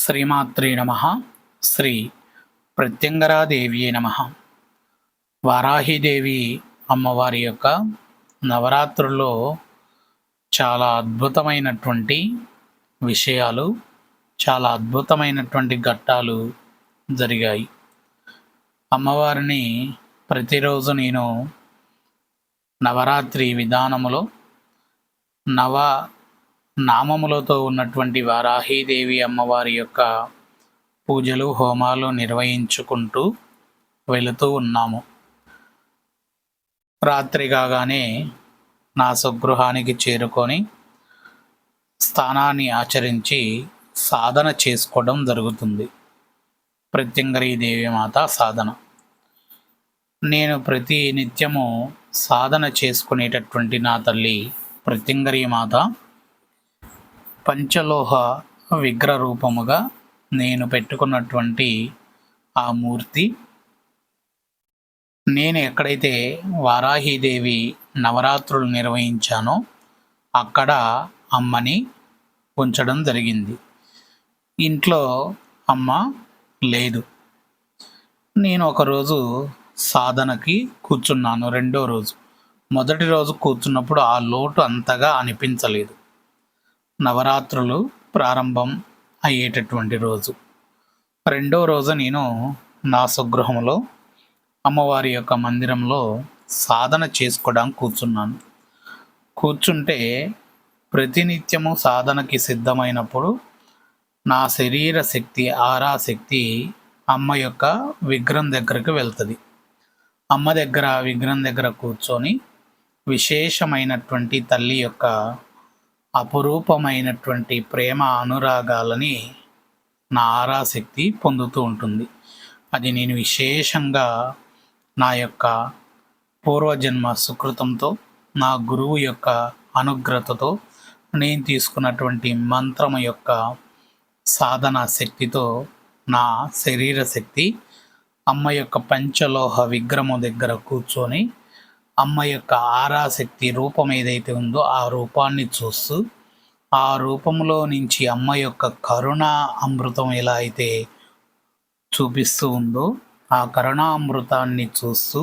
శ్రీమాత్రే నమ. శ్రీ ప్రత్యంగరాదేవి నమ. వారాహిదేవి అమ్మవారి యొక్క నవరాత్రుల్లో చాలా అద్భుతమైనటువంటి విషయాలు చాలా అద్భుతమైనటువంటి ఘట్టాలు జరిగాయి. అమ్మవారిని ప్రతిరోజు నేను నవరాత్రి విధానములో నవ నామములతో ఉన్నటువంటి వారాహీదేవి అమ్మవారి యొక్క పూజలు హోమాలు నిర్వహించుకుంటూ వెళుతూ ఉన్నాము. రాత్రి కాగానే నా స్వగృహానికి చేరుకొని స్థానాన్ని ఆచరించి సాధన చేసుకోవడం జరుగుతుంది. ప్రత్యంగరీ దేవి మాత సాధన. నేను ప్రతి నిత్యము సాధన చేసుకునేటటువంటి నా తల్లి ప్రత్యంగరీ మాత పంచలోహ విగ్రహ రూపముగా నేను పెట్టుకున్నటువంటి ఆ మూర్తి. నేను ఎక్కడైతే వారాహీదేవి నవరాత్రులు నిర్వహించానో అక్కడ అమ్మని ఉంచడం జరిగింది. ఇంట్లో అమ్మ లేదు. నేను ఒకరోజు సాధనకి కూర్చున్నాను రెండో రోజు. మొదటి రోజు కూర్చున్నప్పుడు ఆ లోటు అంతగా అనిపించలేదు. నవరాత్రులు ప్రారంభం అయ్యేటటువంటి రోజు. రెండో రోజు నేను నా స్వగృహంలో అమ్మవారి యొక్క మందిరంలో సాధన చేసుకోవడానికి కూర్చున్నాను. కూర్చుంటే ప్రతినిత్యము సాధనకి సిద్ధమైనప్పుడు నా శరీర శక్తి ఆరా శక్తి అమ్మ యొక్క విగ్రహం దగ్గరకు వెళ్తుంది. అమ్మ దగ్గర విగ్రహం దగ్గర కూర్చొని విశేషమైనటువంటి తల్లి యొక్క అపురూపమైనటువంటి ప్రేమ అనురాగాలని నా ఆరాశక్తి పొందుతూ ఉంటుంది. అది నేను విశేషంగా నా యొక్క పూర్వజన్మ సుకృతంతో నా గురువు యొక్క అనుగ్రతతో నేను తీసుకున్నటువంటి మంత్రము యొక్క సాధన శక్తితో నా శరీర శక్తి అమ్మ యొక్క పంచలోహ విగ్రహము దగ్గర కూర్చొని అమ్మ యొక్క ఆరాశక్తి రూపం ఏదైతే ఉందో ఆ రూపాన్ని చూస్తూ ఆ రూపంలో నుంచి అమ్మ యొక్క కరుణ అమృతం ఎలా అయితే చూపిస్తూ ఉందో ఆ కరుణా అమృతాన్ని చూస్తూ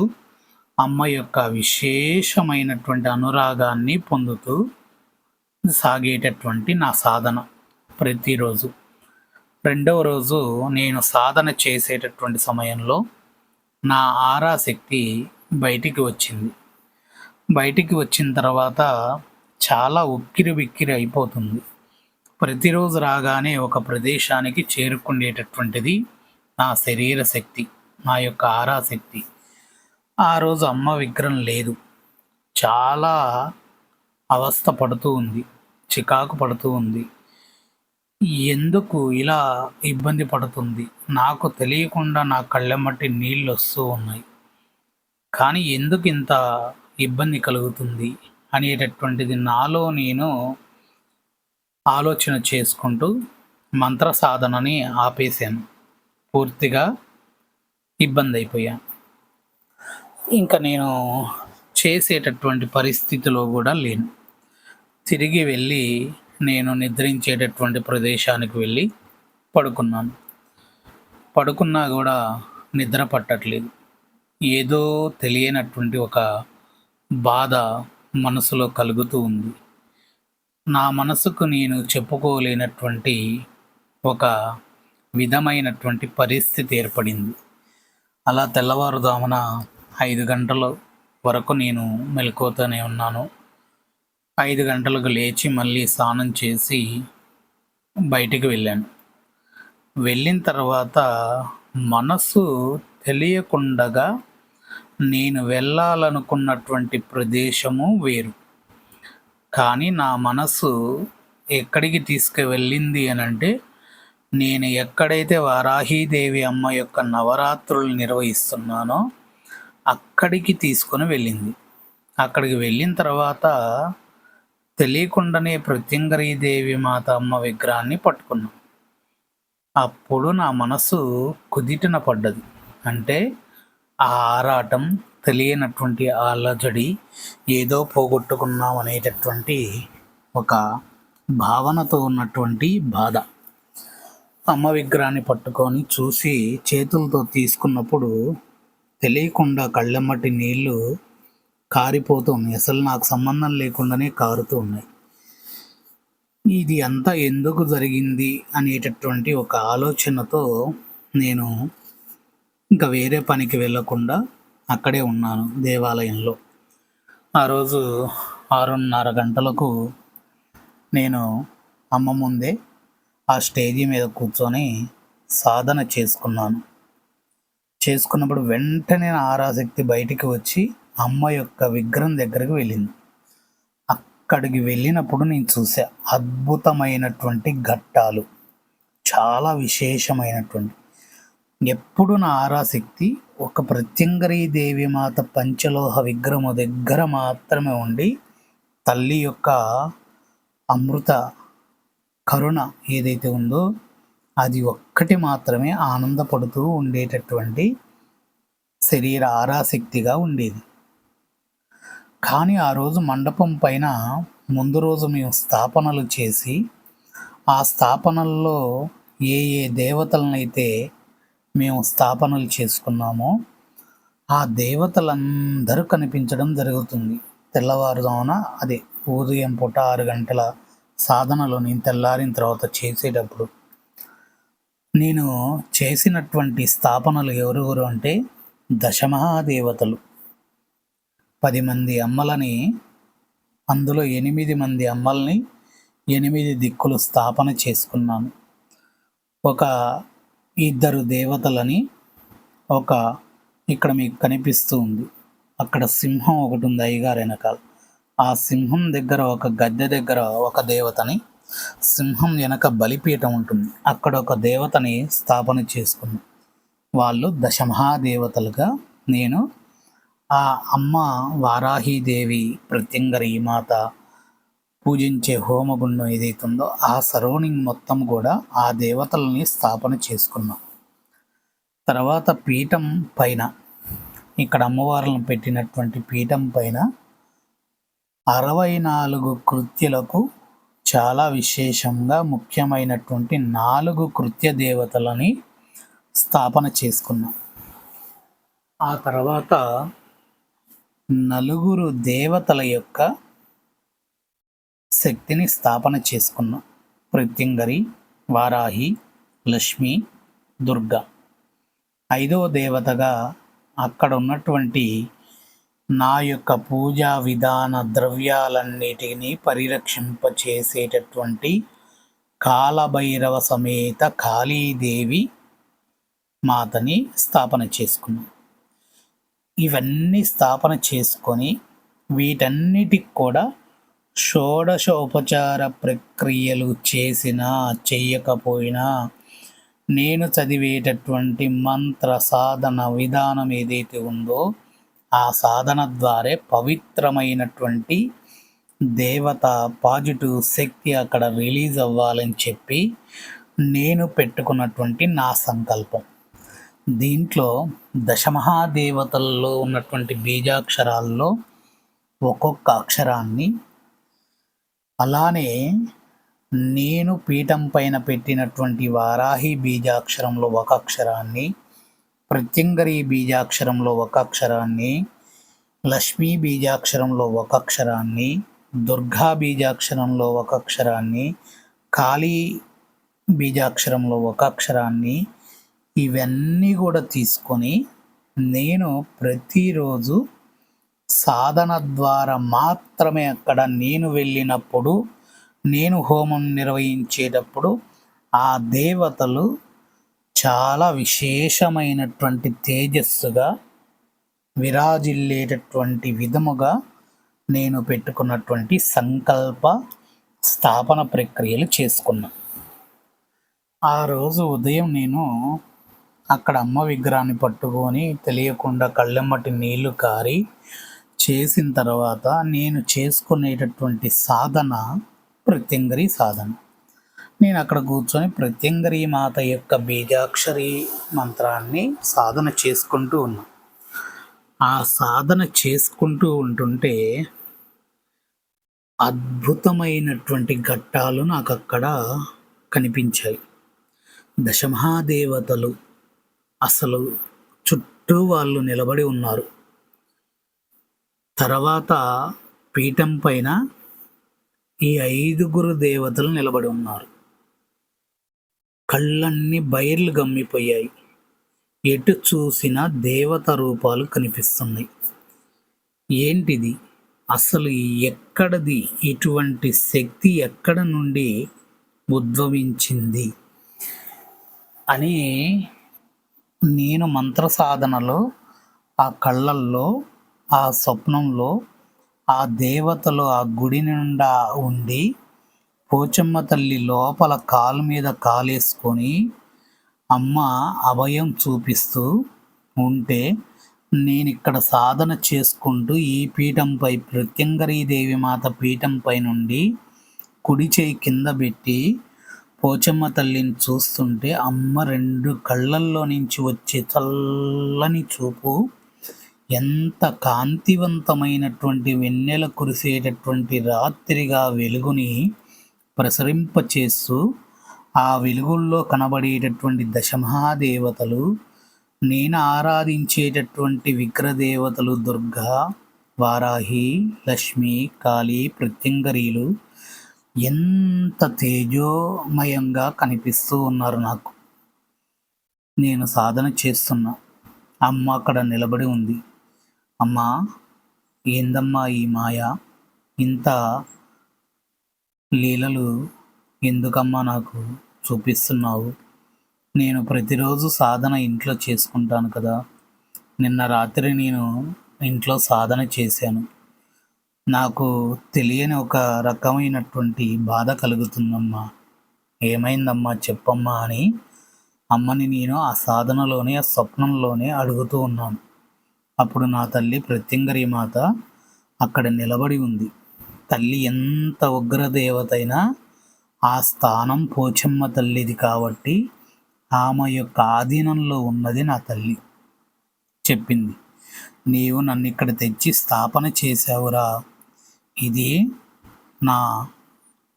అమ్మ యొక్క విశేషమైనటువంటి అనురాగాన్ని పొందుతూ సాగేటటువంటి నా సాధన ప్రతిరోజు. రెండవ రోజు నేను సాధన చేసేటటువంటి సమయంలో నా ఆరాశక్తి బయటికి వచ్చింది. బయటికి వచ్చిన తర్వాత చాలా ఉక్కిరి బిక్కిరి అయిపోతుంది. ప్రతిరోజు రాగానే ఒక ప్రదేశానికి చేరుకునేటటువంటిది నా శరీర శక్తి నా యొక్క ఆరాశక్తి ఆ రోజు అమ్మ విగ్రహం లేదు. చాలా అవస్థ పడుతూ ఉంది చికాకు పడుతూ ఉంది. ఎందుకు ఇలా ఇబ్బంది పడుతుంది? నాకు తెలియకుండా నా కళ్ళెమ్మటి నీళ్ళు వస్తూ ఉన్నాయి. కానీ ఎందుకు ఇంత ఇబ్బంది కలుగుతుంది అనేటటువంటిది నాలో నేను ఆలోచన చేసుకుంటూ మంత్ర సాధనని ఆపేశాను. పూర్తిగా ఇబ్బంది అయిపోయాను ఇంకా నేను చేసేటటువంటి పరిస్థితిలో కూడా లేను. తిరిగి వెళ్ళి నేను నిద్రించేటటువంటి ప్రదేశానికి వెళ్ళి పడుకున్నాను. పడుకున్నా కూడా నిద్ర పట్టట్లేదు. ఏదో తెలియనటువంటి ఒక బాధ మనసులో కలుగుతూ ఉంది. నా మనసుకు నేను చెప్పుకోలేనటువంటి ఒక విధమైనటువంటి పరిస్థితి ఏర్పడింది. అలా తెల్లవారుదామున ఐదు గంటల వరకు నేను మెలకువతోనే ఉన్నాను. ఐదు గంటలకు లేచి మళ్ళీ స్నానం చేసి బయటికి వెళ్ళాను. వెళ్ళిన తర్వాత మనసు తెలియకుండగా నేను వెళ్ళాలనుకున్నటువంటి ప్రదేశము వేరు. కానీ నా మనసు ఎక్కడికి తీసుకువెళ్ళింది అని అంటే నేను ఎక్కడైతే వారాహీదేవి అమ్మ యొక్క నవరాత్రులు నిర్వహిస్తున్నానో అక్కడికి తీసుకొని వెళ్ళింది. అక్కడికి వెళ్ళిన తర్వాత తెలియకుండానే దేవి మాత అమ్మ విగ్రహాన్ని పట్టుకున్నాం. అప్పుడు నా మనసు కుదిటిన పడ్డది. అంటే ఆ ఆరాటం తెలియనటువంటి అలజడి ఏదో పోగొట్టుకున్నాం అనేటటువంటి ఒక భావనతో ఉన్నటువంటి బాధ. అమ్మ విగ్రహాన్ని పట్టుకొని చూసి చేతులతో తీసుకున్నప్పుడు తెలియకుండా కళ్ళెమ్మటి నీళ్ళు కారిపోతూ ఉన్నాయి. అసలు నాకు సంబంధం లేకుండానే కారుతూ ఉన్నాయి. ఇది అంతా ఎందుకు జరిగింది అనేటటువంటి ఒక ఆలోచనతో నేను ఇంకా వేరే పనికి వెళ్ళకుండా అక్కడే ఉన్నాను దేవాలయంలో. ఆ రోజు ఆరున్నర గంటలకు నేను అమ్మ ముందే ఆ స్టేజీ మీద కూర్చొని సాధన చేసుకున్నాను. చేసుకున్నప్పుడు వెంటనే నా ఆరాశక్తి బయటికి వచ్చి అమ్మ యొక్క విగ్రహం దగ్గరికి వెళ్ళింది. అక్కడికి వెళ్ళినప్పుడు నేను చూసా అద్భుతమైనటువంటి ఘట్టాలు చాలా విశేషమైనటువంటి ఎప్పుడు నా ఆరాశక్తి ఒక ప్రత్యంగరీ దేవి మాత పంచలోహ విగ్రహము దగ్గర మాత్రమే ఉండి తల్లి యొక్క అమృత కరుణ ఏదైతే ఉందో అది ఒక్కటి మాత్రమే ఆనందపడుతూ ఉండేటటువంటి శరీర ఆరాశక్తిగా ఉండేది. కానీ ఆ రోజు మండపం పైన ముందు రోజు మేము స్థాపనలు చేసి ఆ స్థాపనల్లో ఏ ఏ దేవతలనైతే మేము స్థాపనలు చేసుకున్నామో ఆ దేవతలందరూ కనిపించడం జరుగుతుంది. తెల్లవారుజామున అదే ఉదయం పూట ఆరు గంటల సాధనలో నేను తెల్లారిన తర్వాత చేసేటప్పుడు నేను చేసినటువంటి స్థాపనలు ఎవరెవరు అంటే దశమహాదేవతలు. పది మంది అమ్మలని అందులో ఎనిమిది మంది అమ్మల్ని ఎనిమిది దిక్కులు స్థాపన చేసుకున్నాను. ఒక ఇద్దరు దేవతలని ఒక ఇక్కడ మీకు కనిపిస్తూ ఉంది. అక్కడ సింహం ఒకటి ఉంది అయ్యగారు వెనకాల. ఆ సింహం దగ్గర ఒక గద్దె దగ్గర ఒక దేవతని సింహం వెనక బలిపీఠం ఉంటుంది. అక్కడ ఒక దేవతని స్థాపన చేసుకుంది. వాళ్ళు దశమహాదేవతలుగా నేను ఆ అమ్మ వారాహీదేవి ప్రత్యంగరి మాత పూజించే హోమగుండం ఏదైతే ఉందో ఆ సరౌండింగ్ మొత్తం కూడా ఆ దేవతలని స్థాపన చేసుకున్నాం. తర్వాత పీఠం పైన ఇక్కడ అమ్మవార్లను పెట్టినటువంటి పీఠం పైన అరవై నాలుగు కృత్యులకు చాలా విశేషంగా ముఖ్యమైనటువంటి నాలుగు కృత్య దేవతలని స్థాపన చేసుకున్నాం. ఆ తర్వాత నలుగురు దేవతల యొక్క శక్తిని స్థాపన చేసుకున్న ప్రత్యంగరి వారాహి లక్ష్మి దుర్గా. ఐదవ దేవతగా అక్కడ ఉన్నటువంటి నా యొక్క పూజా విధాన ద్రవ్యాలన్నిటినీ పరిరక్షింపచేసేటటువంటి కాలభైరవ సమేత కాళీదేవి మాతని స్థాపన చేసుకున్నాం. ఇవన్నీ స్థాపన చేసుకొని వీటన్నిటికి కూడా షోడశోపచార ప్రక్రియలు చేసినా చేయకపోయినా నేను చదివేటటువంటి మంత్ర సాధన విధానం ఏదైతే ఉందో ఆ సాధన ద్వారా పవిత్రమైనటువంటి దేవత పాజిటివ్ శక్తి అక్కడ రిలీజ్ అవ్వాలని చెప్పి నేను పెట్టుకున్నటువంటి నా సంకల్పం. దీంట్లో దశమహాదేవతల్లో ఉన్నటువంటి బీజాక్షరాల్లో ఒక్కొక్క అక్షరాన్ని అలానే నేను పీఠం పైన పెట్టినటువంటి వారాహి బీజాక్షరంలో ఒక అక్షరాన్ని ప్రత్యంగరి బీజాక్షరంలో ఒక అక్షరాన్ని లక్ష్మీ బీజాక్షరంలో ఒక అక్షరాన్ని దుర్గా బీజాక్షరంలో ఒక అక్షరాన్ని కాళీ బీజాక్షరంలో ఒక అక్షరాన్ని ఇవన్నీ కూడా తీసుకొని నేను ప్రతిరోజు సాధన ద్వారా మాత్రమే అక్కడ నేను వెళ్ళినప్పుడు నేను హోమం నిర్వహించేటప్పుడు ఆ దేవతలు చాలా విశేషమైనటువంటి తేజస్సుగా విరాజిల్లేటటువంటి విధముగా నేను పెట్టుకున్నటువంటి సంకల్ప స్థాపన ప్రక్రియలు చేసుకున్నా. ఆ రోజు ఉదయం నేను అక్కడ అమ్మ విగ్రహాన్ని పట్టుకొని తెలియకుండా కళ్ళెమ్మటి నీళ్ళు కారి చేసిన తర్వాత నేను చేసుకునేటటువంటి సాధన ప్రత్యంగరి సాధన. నేను అక్కడ కూర్చొని ప్రత్యంగరి మాత యొక్క బీజాక్షరి మంత్రాన్ని సాధన చేసుకుంటూ ఉన్నా. ఆ సాధన చేసుకుంటూ ఉంటుంటే అద్భుతమైనటువంటి ఘట్టాలు నాకు అక్కడ కనిపించాయి. దశమహాదేవతలు అసలు చుట్టూ వాళ్ళు నిలబడి ఉన్నారు. తర్వాత పీఠం పైన ఈ ఐదుగురు దేవతలు నిలబడి ఉన్నారు. కళ్ళన్నీ బయర్లు గమ్మిపోయాయి. ఎటు చూసిన దేవత రూపాలు కనిపిస్తున్నాయి. ఏంటిది? అసలు ఎక్కడది? ఇటువంటి శక్తి ఎక్కడ నుండి ఉద్భవించింది? అని నేను మంత్ర సాధనలో ఆ కళ్ళల్లో ఆ స్వప్నంలో ఆ దేవతలు ఆ గుడి నిండా ఉండి పోచమ్మ తల్లి లోపల కాలు మీద కాలేసుకొని అమ్మ అభయం చూపిస్తూ ఉంటే నేను ఇక్కడ సాధన చేసుకుంటూ ఈ పీఠంపై దేవి మాత పీఠంపై నుండి కుడి చేయి కింద పెట్టి పోచమ్మ తల్లిని చూస్తుంటే అమ్మ రెండు కళ్ళల్లో నుంచి వచ్చే చల్లని చూపు ఎంత కాంతివంతమైనటువంటి వెన్నెల కురిసేటటువంటి రాత్రిగా వెలుగుని ప్రసరింపచేస్తూ ఆ వెలుగుల్లో కనబడేటటువంటి దశమహాదేవతలు నేను ఆరాధించేటటువంటి విగ్రదేవతలు దుర్గా వారాహి లక్ష్మి కాళీ ప్రత్యంగరీలు ఎంత తేజోమయంగా కనిపిస్తూ ఉన్నారు నాకు. నేను సాధన చేస్తున్నా. అమ్మ అక్కడ నిలబడి ఉంది. అమ్మా ఏందమ్మా ఈ మాయ? ఇంత లీలలు ఎందుకమ్మా నాకు చూపిస్తున్నావు? నేను ప్రతిరోజు సాధన ఇంట్లో చేసుకుంటాను కదా. నిన్న రాత్రి నేను ఇంట్లో సాధన చేశాను. నాకు తెలియని ఒక రకమైనటువంటి బాధ కలుగుతుందమ్మా. ఏమైందమ్మా చెప్పమ్మా అని అమ్మని నేను ఆ సాధనలోనే ఆ స్వప్నంలోనే అడుగుతూ ఉన్నాను. అప్పుడు నా తల్లి ప్రత్యంగరి మాత అక్కడ నిలబడి ఉంది. తల్లి ఎంత ఉగ్రదేవతైనా ఆ స్థానం పోచమ్మ తల్లిది కాబట్టి ఆమె యొక్క ఆధీనంలో ఉన్నది నా తల్లి చెప్పింది. నీవు నన్ను ఇక్కడ తెచ్చి స్థాపన చేశావురా. ఇది నా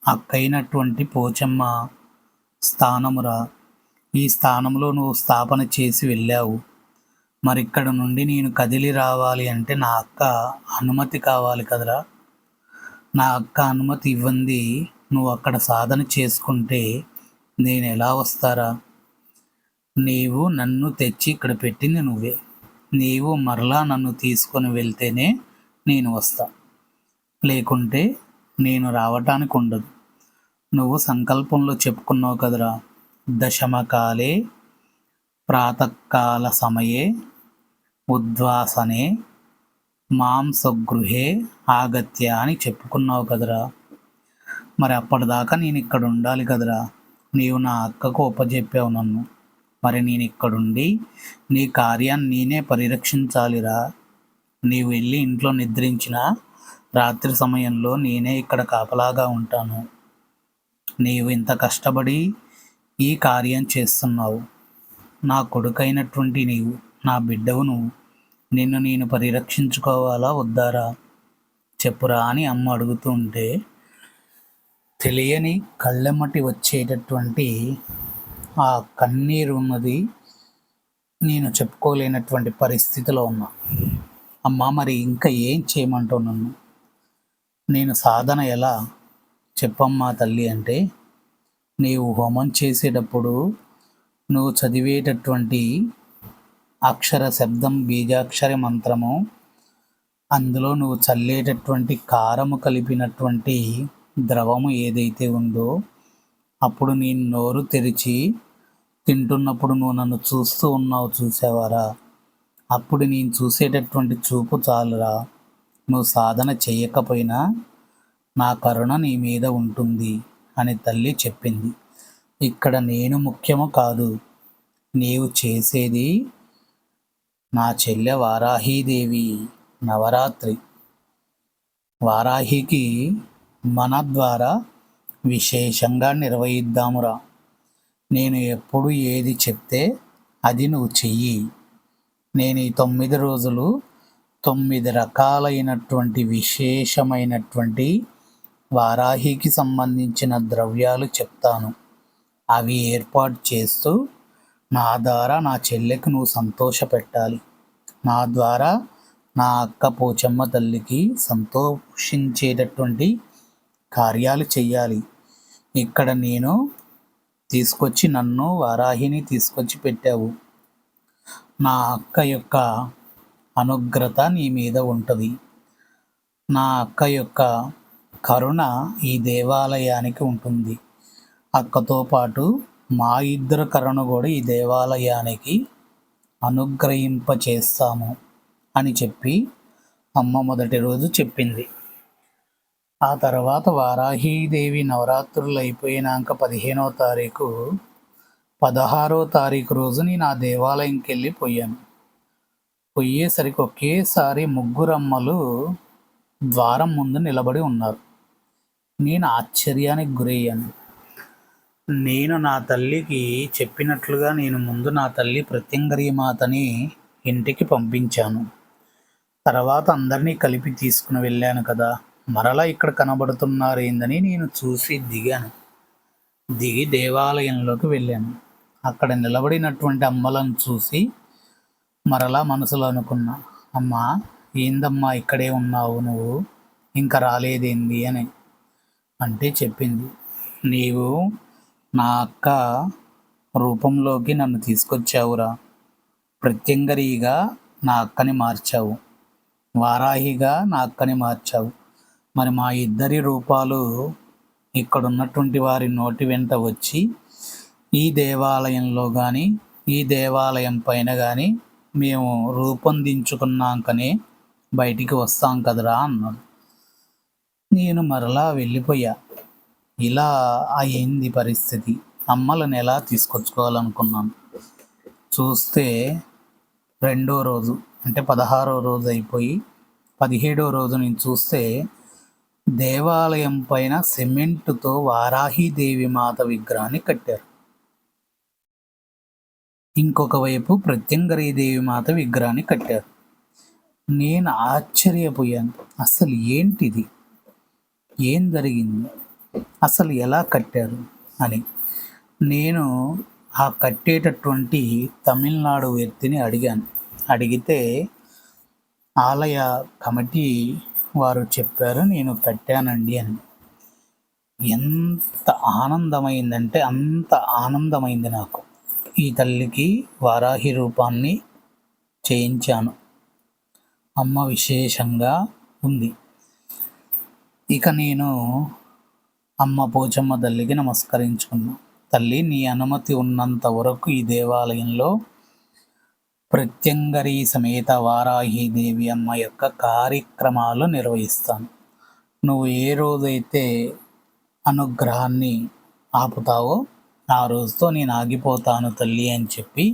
అక్కైనటువంటి పోచమ్మ స్థానమురా. ఈ స్థానంలో నువ్వు స్థాపన చేసి వెళ్ళావు. మరి ఇక్కడ నుండి నేను కదిలి రావాలి అంటే నా అక్క అనుమతి కావాలి కదరా? నా అక్క అనుమతి ఇవ్వంది. నువ్వు అక్కడ సాధన చేసుకుంటే నేను ఎలా వస్తారా? నీవు నన్ను తెచ్చి ఇక్కడ పెట్టింది నువ్వే. నీవు మరలా నన్ను తీసుకొని వెళ్తేనే నేను వస్తా. లేకుంటే నేను రావటానికి ఉండదు. నువ్వు సంకల్పంలో చెప్పుకున్నావు కదరా. దశమకాలే ప్రాతకాల సమయే ఉద్వాసనే మాంసగృహే ఆగత్య అని చెప్పుకున్నావు కదరా. మరి అప్పటిదాకా నేను ఇక్కడ ఉండాలి కదరా. నీవు నా అక్కకు ఒప్పజెప్పావు నన్ను. మరి నేను ఇక్కడుండి నీ కార్యాన్ని నేనే పరిరక్షించాలిరా. నీవు వెళ్ళి ఇంట్లో నిద్రించిన రాత్రి సమయంలో నేనే ఇక్కడ కాపలాగా ఉంటాను. నీవు ఇంత కష్టపడి ఈ కార్యం చేస్తున్నావు. నా కొడుకైనటువంటి నీవు నా బిడ్డవు నువ్వు. నిన్ను నేను పరిరక్షించుకోవాలా? వద్దారా? చెప్పురా అని అమ్మ అడుగుతూ ఉంటే తెలియని కళ్ళెమ్మటి వచ్చేటటువంటి ఆ కన్నీరు ఉన్నది నేను చెప్పుకోలేనటువంటి పరిస్థితిలో ఉన్నా. అమ్మ మరి ఇంకా ఏం చేయమంటావు నన్ను? నేను సాధన ఎలా? చెప్పమ్మా తల్లి అంటే నీవు హోమం చేసేటప్పుడు నువ్వు చదివేటటువంటి అక్షర శబ్దం బీజాక్షర మంత్రము. అందులో నువ్వు చల్లేటటువంటి కారము కలిపినటువంటి ద్రవము ఏదైతే ఉందో అప్పుడు నేను నోరు తెరిచి తింటున్నప్పుడు నువ్వు నన్ను చూస్తూ ఉన్నావు చూసేవారా? అప్పుడు నేను చూసేటటువంటి చూపు చాలురా. నువ్వు సాధన చేయకపోయినా నా కరుణ నీ మీద ఉంటుంది అని తల్లి చెప్పింది. ఇక్కడ నేను ముఖ్యము కాదు. నీవు చేసేది నా చెల్లె వారాహీదేవి నవరాత్రి. వారాహికి మన ద్వారా విశేషంగా నిర్వహిద్దామురా. నేను ఎప్పుడు ఏది చెప్తే అది నువ్వు చెయ్యి. నేను ఈ తొమ్మిది రోజులు తొమ్మిది రకాలైనటువంటి విశేషమైనటువంటి వారాహికి సంబంధించిన ద్రవ్యాలు చెప్తాను. అవి ఏర్పాటు చేస్తూ నా ద్వారా నా చెల్లెకి నువ్వు సంతోష పెట్టాలి నా ద్వారా నా అక్క పోచమ్మ తల్లికి సంతోషించేటటువంటి కార్యాలు చెయ్యాలి. ఇక్కడ నేను తీసుకొచ్చి నన్ను వారాహిని తీసుకొచ్చి పెట్టావు. నా అక్క యొక్క అనుగ్రత నీ మీద ఉంటుంది. నా అక్క యొక్క కరుణ ఈ దేవాలయానికి ఉంటుంది. అక్కతో పాటు మా ఇద్దరు కరుణ కూడా ఈ దేవాలయానికి అనుగ్రహింప చేస్తాము అని చెప్పి అమ్మ మొదటి రోజు చెప్పింది. ఆ తర్వాత వారాహీదేవి నవరాత్రులు అయిపోయినాక పదిహేనవ తారీఖు పదహారో తారీఖు రోజు నేను ఆ దేవాలయంకి వెళ్ళి పోయాను. పోయేసరికి ఒకేసారి ముగ్గురమ్మలు ద్వారం ముందు నిలబడి ఉన్నారు. నేను ఆశ్చర్యానికి గురయ్యాను. నేను నా తల్లికి చెప్పినట్లుగా నేను ముందు నా తల్లి ప్రత్యంగరీమాతని ఇంటికి పంపించాను. తర్వాత అందరినీ కలిపి తీసుకుని వెళ్ళాను కదా. మరలా ఇక్కడ కనబడుతున్నారేందని నేను చూసి దిగాను. దిగి దేవాలయంలోకి వెళ్ళాను. అక్కడ నిలబడినటువంటి అమ్మలను చూసి మరలా మనసులో అనుకున్నా అమ్మా ఏందమ్మా ఇక్కడే ఉన్నావు నువ్వు? ఇంకా రాలేదేంది? అని అంటే చెప్పింది నీవు నా అక్క రూపంలోకి నన్ను తీసుకొచ్చావురా. ప్రత్యంగరీగా నా అక్కని మార్చావు. వారాహిగా నా అక్కని మార్చావు. మరి మా ఇద్దరి రూపాలు ఇక్కడ ఉన్నటువంటి వారి నోటి వెంట వచ్చి ఈ దేవాలయంలో కానీ ఈ దేవాలయం పైన కానీ మేము రూపొందించుకున్నాకనే బయటికి వస్తాం కదరా అన్నాడు. నేను మరలా వెళ్ళిపోయా. ఇలా అయింది పరిస్థితి. అమ్మలను ఎలా తీసుకొచ్చుకోవాలనుకున్నాను? చూస్తే రెండో రోజు అంటే పదహారో రోజు అయిపోయి పదిహేడో రోజు నేను చూస్తే దేవాలయం పైన సిమెంటుతో వారాహిదేవి మాత విగ్రహాన్ని కట్టారు. ఇంకొక వైపు దేవి మాత విగ్రహాన్ని కట్టారు. నేను ఆశ్చర్యపోయాను. అసలు ఏంటిది? ఏం జరిగింది? అసలు ఎలా కట్టారు అని. నేను ఆ కట్టేటటువంటి తమిళనాడు వ్యక్తిని అడిగాను. అడిగితే ఆలయ కమిటీ వారు చెప్పారు నేను కట్టానండి అని. ఎంత ఆనందమైందంటే అంత ఆనందమైంది నాకు. ఈ తల్లికి వారాహి రూపాన్ని చేయించాను. అమ్మ విశేషంగా ఉంది. ఇక నేను అమ్మ పోచమ్మ తల్లికి నమస్కరించుకున్నాం. తల్లి నీ అనుమతి ఉన్నంత వరకు ఈ దేవాలయంలో ప్రత్యంగరి సమేత వారాహి దేవి అమ్మ యొక్క కార్యక్రమాలు నిర్వహిస్తాను. నువ్వు ఏ రోజైతే అనుగ్రహాన్ని ఆపుతావో ఆ రోజుతో నేను ఆగిపోతాను తల్లి అని చెప్పి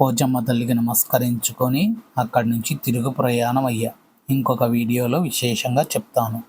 పోచమ్మ తల్లికి నమస్కరించుకొని అక్కడి నుంచి తిరుగు ప్రయాణం అయ్యా ఇంకొక వీడియోలో విశేషంగా చెప్తాను.